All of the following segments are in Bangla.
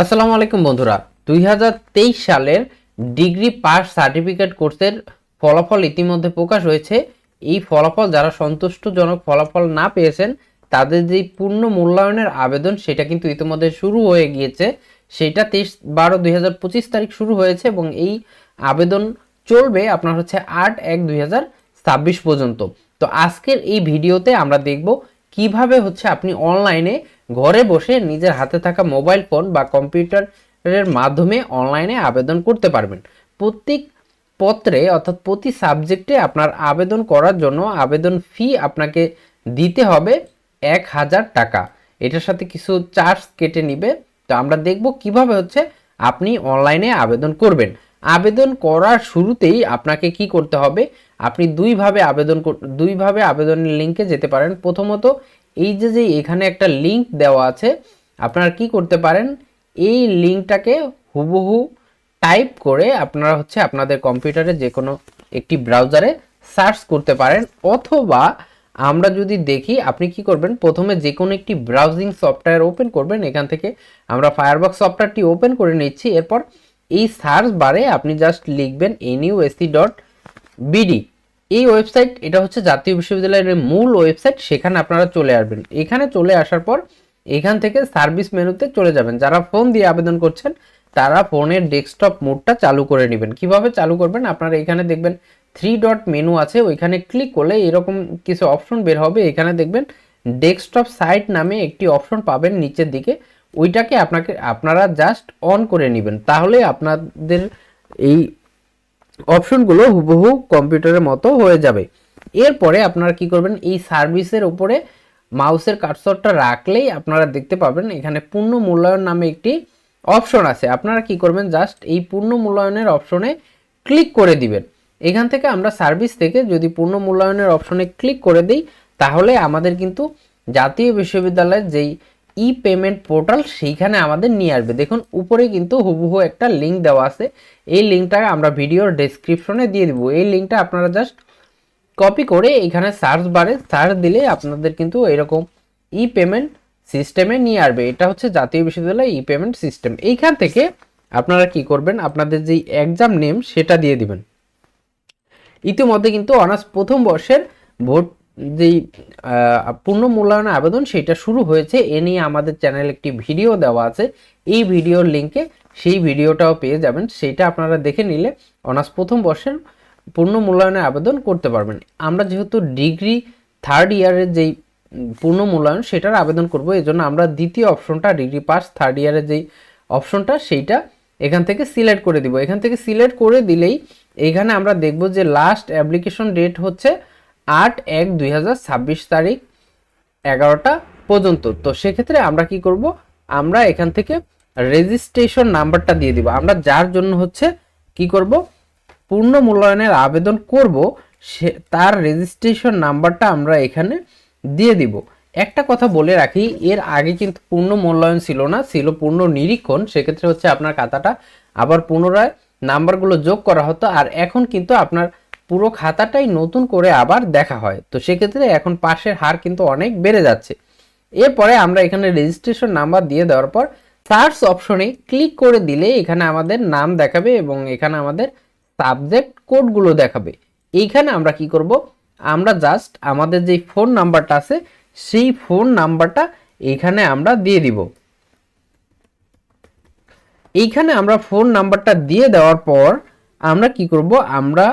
আসসালামু আলাইকুম বন্ধুরা। দুই হাজার তেইশ সালের ডিগ্রি পাস সার্টিফিকেট কোর্সের ফলাফল ইতিমধ্যে প্রকাশ হয়েছে। এই ফলাফল যারা সন্তুষ্টজনক ফলাফল না পেয়েছেন, তাদের যে পূর্ণ মূল্যায়নের আবেদন, সেটা কিন্তু ইতিমধ্যে শুরু হয়ে গিয়েছে। সেটা তেইশ বারো দুই তারিখ শুরু হয়েছে এবং এই আবেদন চলবে আপনার হচ্ছে আট এক দুই পর্যন্ত। তো আজকের এই ভিডিওতে আমরা দেখব কীভাবে হচ্ছে আপনি অনলাইনে ঘরে বসে নিজের হাতে থাকা মোবাইল ফোন বা কম্পিউটারের মাধ্যমে অনলাইনে আবেদন করতে পারবেন। প্রত্যেক পত্রে অর্থাৎ প্রতি সাবজেক্টে আপনার আবেদন করার জন্য আবেদন ফি আপনাকে দিতে হবে এক হাজার টাকা। এটার সাথে কিছু চার্জ কেটে নিবে। তো আমরা দেখব কীভাবে হচ্ছে আপনি অনলাইনে আবেদন করবেন। আবেদন করার শুরুতেই আপনাকে কি করতে হবে? আপনি দুইভাবে আবেদন দুইভাবে আবেদনের লিঙ্কে যেতে পারেন। প্রথমত, এই যে যে এখানে একটা লিঙ্ক দেওয়া আছে, আপনারা কি করতে পারেন? এই লিঙ্কটাকে হুবহু টাইপ করে আপনারা হচ্ছে আপনাদের কম্পিউটারে যে কোনো একটি ব্রাউজারে সার্চ করতে পারেন। অথবা, আমরা যদি দেখি, আপনি কি করবেন? প্রথমে যে কোনো একটি ব্রাউজিং সফটওয়্যার ওপেন করবেন। এখান থেকে আমরা ফায়ারবক্স সফটওয়্যারটি ওপেন করে নিচ্ছি। এরপর এই সার্চ বারে আপনি জাস্ট লিখবেন এনইউএসসি ডট বিডি এই ওয়েবসাইট, এটা হচ্ছে জাতীয় বিশ্ববিদ্যালয়ের মূল ওয়েবসাইট, সেখানে আপনারা চলে আসবেন। এখানে চলে আসার পর এখান থেকে সার্ভিস মেনুতে চলে যাবেন। যারা ফোন দিয়ে আবেদন করছেন, তারা ফোনের ডেস্কটপ মোডটা চালু করে নেবেন। কীভাবে চালু করবেন? আপনারা এখানে দেখবেন থ্রি ডট মেনু আছে। ওইখানে ক্লিক করলে এরকম কিছু অপশন বের হবে। এখানে দেখবেন ডেস্কটপ সাইট নামে একটি অপশন পাবেন নিচের দিকে। ওইটাকে আপনাকে, আপনারা জাস্ট অন করে নেবেন। তাহলে আপনাদের এই অপশনগুলো হুবহু কম্পিউটারের মতো হয়ে যাবে। এরপরে আপনারা কি করবেন, এই সার্ভিসের উপরে মাউসের কার্সরটা রাখলেই আপনারা দেখতে পাবেন, এখানে পূর্ণ মূল্যায়ন নামে একটি অপশন আছে। আপনারা কি করবেন জাস্ট এই পূর্ণ মূল্যায়নের অপশনে ক্লিক করে দিবেন। এখান থেকে আমরা সার্ভিস থেকে যদি পূর্ণ মূল্যায়নের অপশনে ক্লিক করে দিই, তাহলে আমাদের কিন্তু জাতীয় বিশ্ববিদ্যালয়ের যেই ই পেমেন্ট পোর্টাল সেইখানে আমাদের নিয়ে আসবে। দেখুন, উপরে কিন্তু হুবহু একটা লিঙ্ক দেওয়া আছে। এই লিঙ্কটা আমরা ভিডিওর ডেসক্রিপশনে দিয়ে দিব। এই লিঙ্কটা আপনারা জাস্ট কপি করে এখানে সার্চ বারে সার্চ দিলে আপনাদের কিন্তু এরকম ই পেমেন্ট সিস্টেমে নিয়ে আসবে। এটা হচ্ছে জাতীয় বিশ্ববিদ্যালয় ই পেমেন্ট সিস্টেম এইখান থেকে আপনারা কি করবেন? আপনাদের যেই এক্সাম নেম সেটা দিয়ে দিবেন। ইতিমধ্যে কিন্তু অনার্স প্রথম বর্ষের ভোট যেই পূর্ণ মূল্যায়ন আবেদন, সেটা শুরু হয়েছে। এ নিয়ে আমাদের চ্যানেলে একটি ভিডিও দেওয়া আছে। এই ভিডিওর লিঙ্কে সেই ভিডিওটাও পেয়ে যাবেন। সেইটা আপনারা দেখে নিলে অনার্স প্রথম বর্ষের পূর্ণ মূল্যায়নের আবেদন করতে পারবেন। আমরা যেহেতু ডিগ্রি থার্ড ইয়ারের যেই পূর্ণ মূল্যায়ন, সেটার আবেদন করব। এই জন্য আমরা দ্বিতীয় অপশনটা, ডিগ্রি পাস থার্ড ইয়ারের যেই অপশনটা, সেইটা এখান থেকে সিলেক্ট করে দিব। এখান থেকে সিলেক্ট করে দিলেই এখানে আমরা দেখব যে লাস্ট অ্যাপ্লিকেশন ডেট হচ্ছে আট এক দুই তারিখ এগারোটা পর্যন্ত। তো সেক্ষেত্রে আমরা কি করব? আমরা এখান থেকে রেজিস্ট্রেশন নাম্বারটা দিয়ে দিব। আমরা যার জন্য হচ্ছে কি করব? পূর্ণ মূল্যায়নের আবেদন করব, সে তার রেজিস্ট্রেশন নাম্বারটা আমরা এখানে দিয়ে দিব। একটা কথা বলে রাখি, এর আগে কিন্তু পূর্ণ মূল্যায়ন ছিল না, ছিল পূর্ণ নিরীক্ষণ। সেক্ষেত্রে হচ্ছে আপনার খাতাটা আবার পুনরায় নাম্বারগুলো যোগ করা হতো। আর এখন কিন্তু আপনার পুরো খাতাটাই নতুন করে আবার দেখা হয়। তো সেক্ষেত্রে এখন পাশের হার কিন্তু অনেক বেড়ে যাচ্ছে। এরপরে আমরা এখানে রেজিস্ট্রেশন নাম্বার দিয়ে দেওয়ার পর সার্চ অপশনে ক্লিক করে দিলে এখানে আমাদের নাম দেখাবে এবং এখানে আমাদের সাবজেক্ট কোডগুলো দেখাবে। এইখানে আমরা কি করব? আমরা জাস্ট আমাদের যেই ফোন নাম্বারটা আছে, সেই ফোন নাম্বারটা এখানে আমরা দিয়ে দিব। এইখানে আমরা ফোন নাম্বারটা দিয়ে দেওয়ার পর আমরা কি করব? আমরা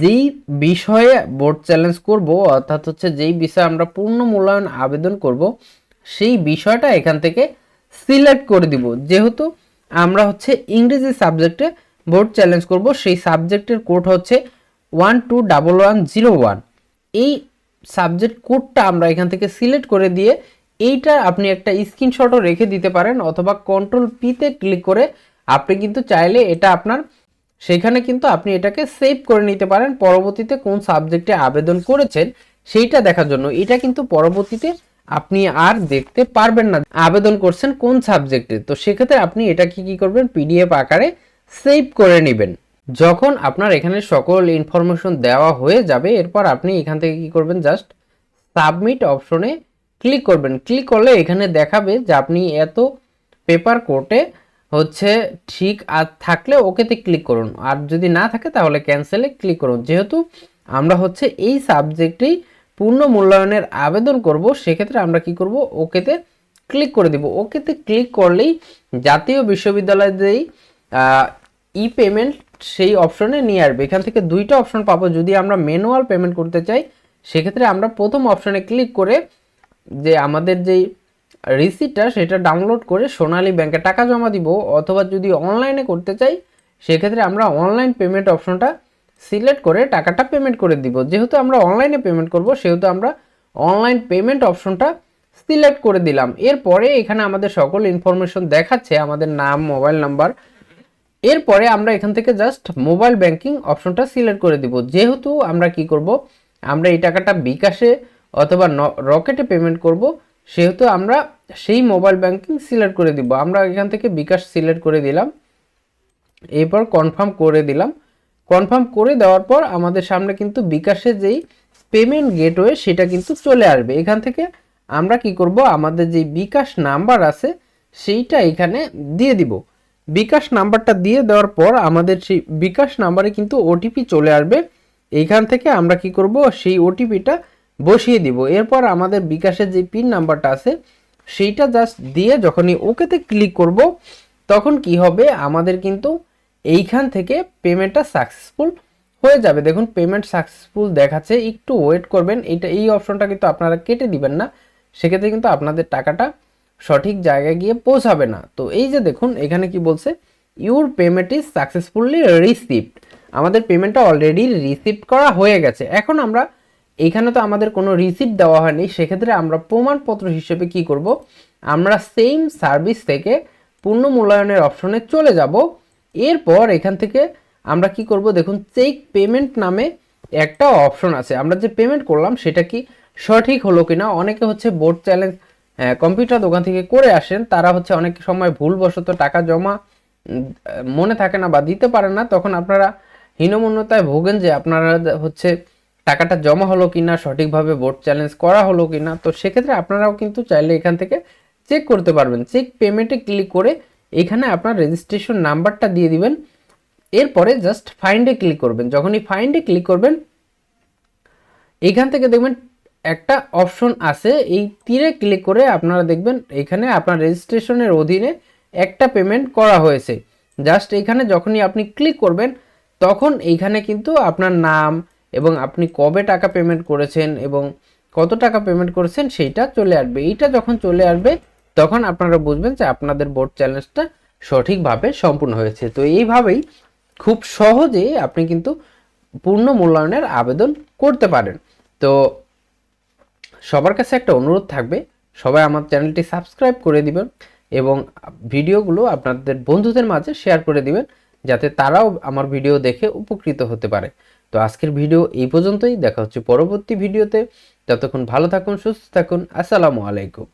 যেই বিষয়ে বোর্ড চ্যালেঞ্জ করব, অর্থাৎ হচ্ছে যেই বিষয়ে আমরা পূর্ণ মূল্যায়ন আবেদন করব, সেই বিষয়টা এখান থেকে সিলেক্ট করে দিব। যেহেতু আমরা হচ্ছে ইংরেজি সাবজেক্টে বোর্ড চ্যালেঞ্জ করব, সেই সাবজেক্টের কোড হচ্ছে one two double one zero one এই সাবজেক্ট কোডটা আমরা এখান থেকে সিলেক্ট করে দিয়ে এইটা আপনি একটা স্ক্রিনশটও রেখে দিতে পারেন, অথবা কন্ট্রোল পিতে ক্লিক করে আপনি কিন্তু চাইলে এটা আপনার সেখানে কিন্তু আপনি এটাকে সেভ করে নিতে পারেন। পরবর্তীতে কোন সাবজেক্টে আবেদন করেছেন সেইটা দেখার জন্য। এটা কিন্তু পরবর্তীতে আপনি আর দেখতে পারবেন না। আবেদন করছেন কোন সাবজেক্টে তো সেক্ষেত্রে আপনি এটাকে কি করবেন? পিডিএফ আকারে সেভ করে নেবেন। যখন আপনার এখানে সকল ইনফরমেশন দেওয়া হয়ে যাবে, এরপর আপনি এখান থেকে কি করবেন? জাস্ট সাবমিট অপশনে ক্লিক করবেন। ক্লিক করলে এখানে দেখাবে যে আপনি এত পেপার কোর্টে হচ্ছে ঠিক আর থাকলে ওকেতে ক্লিক করুন। আর যদি না থাকে তাহলে ক্যান্সেলে ক্লিক করুন। যেহেতু আমরা হচ্ছে এই সাবজেক্টেই পূর্ণ মূল্যায়নের আবেদন করব, সেক্ষেত্রে আমরা কি করব? ওকেতে ক্লিক করে দিব। ওকেতে ক্লিক করলেই জাতীয় বিশ্ববিদ্যালয় যেই ই পেমেন্ট সেই অপশনে নিয়ে আসবে। এখান থেকে দুইটা অপশন পাবো। যদি আমরা ম্যানুয়াল পেমেন্ট করতে চাই, সেক্ষেত্রে আমরা প্রথম অপশনে ক্লিক করে যে আমাদের যেই রিসিপ্টটা সেটা ডাউনলোড করে সোনালী ব্যাংকে টাকা জমা দিব অথবা যদি অনলাইনে করতে চাই, সেক্ষেত্রে আমরা অনলাইন পেমেন্ট অপশনটা সিলেক্ট করে টাকাটা পেমেন্ট করে দিব। যেহেতু আমরা অনলাইনে পেমেন্ট করব, সেহেতু আমরা অনলাইন পেমেন্ট অপশনটা সিলেক্ট করে দিলাম। এরপরে এখানে আমাদের সকল ইনফরমেশন দেখাচ্ছে, আমাদের নাম মোবাইল নাম্বার এরপরে আমরা এখান থেকে জাস্ট মোবাইল ব্যাংকিং অপশনটা সিলেক্ট করে দিব। যেহেতু আমরা কি করব, আমরা এই টাকাটা বিকাশে অথবা রকেটে পেমেন্ট করব। সেহেতু আমরা সেই মোবাইল ব্যাংকিং সিলেক্ট করে দিব। আমরা এখান থেকে বিকাশ সিলেক্ট করে দিলাম। এরপর কনফার্ম করে দিলাম। কনফার্ম করে দেওয়ার পর আমাদের সামনে কিন্তু বিকাশের যেই পেমেন্ট গেটওয়ে সেটা কিন্তু চলে আসবে। এখান থেকে আমরা কি করব? আমাদের যেই বিকাশ নাম্বার আছে সেইটা এখানে দিয়ে দিব। বিকাশ নাম্বারটা দিয়ে দেওয়ার পর আমাদের সেই বিকাশ নাম্বারে কিন্তু ওটিপি চলে আসবে। এইখান থেকে আমরা কি করব? সেই ওটিপিটা বসিয়ে দিব। এরপর আমাদের বিকাশের যে পিন নাম্বারটা আছে, সেইটা জাস্ট দিয়ে যখনই ওকেতে ক্লিক করব, তখন কি হবে? আমাদের কিন্তু এইখান থেকে পেমেন্টটা সাকসেসফুল হয়ে যাবে। দেখুন পেমেন্ট সাকসেসফুল দেখাচ্ছে, একটু ওয়েট করবেন। এইটা, এই অপশনটা কিন্তু আপনারা কেটে দিবেন না। সেক্ষেত্রে কিন্তু আপনাদের টাকাটা সঠিক জায়গায় গিয়ে পৌঁছাবে না। তো এই যে দেখুন, এখানে কি বলছে? Your payment is successfully received আমাদের পেমেন্টটা অলরেডি রিসিভ করা হয়ে গেছে। এখন আমরা এইখানে তো আমাদের কোনো রিসিপ্ট দেওয়া হয়নি, সেক্ষেত্রে আমরা প্রমাণপত্র হিসেবে কি করব? আমরা সেম সার্ভিস থেকে পূর্ণ মূল্যায়নের অপশনে চলে যাব। এরপর এখান থেকে আমরা কি করব? দেখুন চেক পেমেন্ট নামে একটা অপশন আছে। আমরা যে পেমেন্ট করলাম, সেটা কি সঠিক হলো কিনা? অনেকে হচ্ছে বোর্ড চ্যালেঞ্জ কম্পিউটার দোকান থেকে করে আসেন, তারা হচ্ছে অনেক সময় ভুলবশত টাকা জমা মনে থাকে না বা দিতে পারেন না। তখন আপনারা হীনমন্যতায় ভোগেন যে আপনারা হচ্ছে টাকাটা জমা হলো কিনা, সঠিকভাবে বোর্ড চ্যালেঞ্জ করা হলো কিনা, তো সেক্ষেত্রে আপনারাও কিন্তু চাইলে এখান থেকে চেক করতে পারবেন। চেক পেমেন্টে ক্লিক করে এখানে আপনার রেজিস্ট্রেশন নাম্বারটা দিয়ে দিবেন। এরপরে জাস্ট ফাইন্ডে ক্লিক করবেন। যখনই ফাইন্ডে ক্লিক করবেন, এখান থেকে দেখবেন একটা অপশন আছে। এই তীরে ক্লিক করে আপনারা দেখবেন এখানে আপনার রেজিস্ট্রেশনের অধীনে একটা পেমেন্ট করা হয়েছে। জাস্ট এখানে যখনই আপনি ক্লিক করবেন, তখন এইখানে কিন্তু আপনার নাম এবং আপনি কবে টাকা পেমেন্ট করেছেন এবং কত টাকা পেমেন্ট করেছেন সেইটা চলে আসবে। এইটা যখন চলে আসবে, তখন আপনারা বুঝবেন যে আপনাদের বোর্ড চ্যালেঞ্জটা সঠিকভাবে সম্পূর্ণ হয়েছে। তো এইভাবেই খুব সহজে আপনি কিন্তু পূর্ণ মূল্যায়নের আবেদন করতে পারেন। তো সবার কাছে একটা অনুরোধ থাকবে, সবাই আমার চ্যানেলটি সাবস্ক্রাইব করে দিবেন এবং ভিডিওগুলো আপনাদের বন্ধুদের মাঝে শেয়ার করে দিবেন, যাতে তারাও আমার ভিডিও দেখে উপকৃত হতে পারে। তো আজকের ভিডিও এই পর্যন্তই। দেখা হচ্ছে পরবর্তী ভিডিওতে। ততক্ষণ ভালো থাকুন, সুস্থ থাকুন। আসসালামু আলাইকুম।